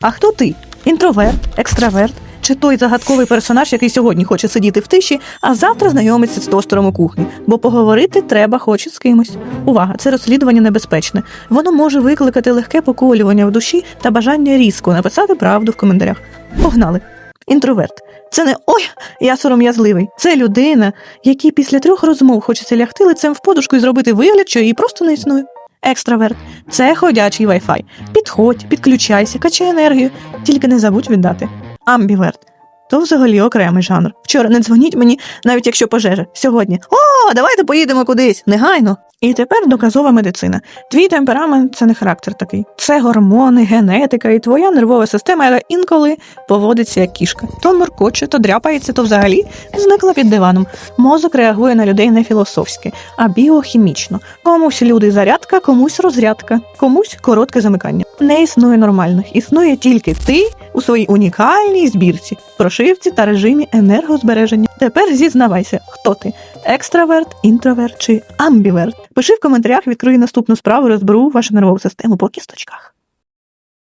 А хто ти? Інтроверт, екстраверт? Чи той загадковий персонаж, який сьогодні хоче сидіти в тиші, а завтра знайомиться з тостером у кухні? Бо поговорити треба хоче з кимось. Увага, це розслідування небезпечне. Воно може викликати легке поколювання в душі та бажання різко написати правду в коментарях. Погнали. Інтроверт. Це не ой, я сором'язливий. Це людина, якій після трьох розмов хочеться лягти лицем в подушку і зробити вигляд, що її просто не існує. Екстраверт це ходячий Wi-Fi. Підходь, підключайся, качай енергію, тільки не забудь віддати. Амбіверт. То взагалі окремий жанр. Вчора не дзвоніть мені, навіть якщо пожежа. Сьогодні о, давайте поїдемо кудись, негайно. І тепер доказова медицина. Твій темперамент це не характер такий. Це гормони, генетика і твоя нервова система, яка інколи поводиться як кішка. То моркоче, то дряпається, то взагалі зникла під диваном. Мозок реагує на людей не філософськи, а біохімічно. Комусь люди зарядка, комусь розрядка, комусь коротке замикання. Не існує нормальних, існує тільки ти у своїй унікальній збірці, прошивці та режимі енергозбереження. Тепер зізнавайся, хто ти екстраверт, інтроверт чи амбіверт. Пиши в коментарях, відкрию наступну справу, розберу вашу нервову систему по кісточках.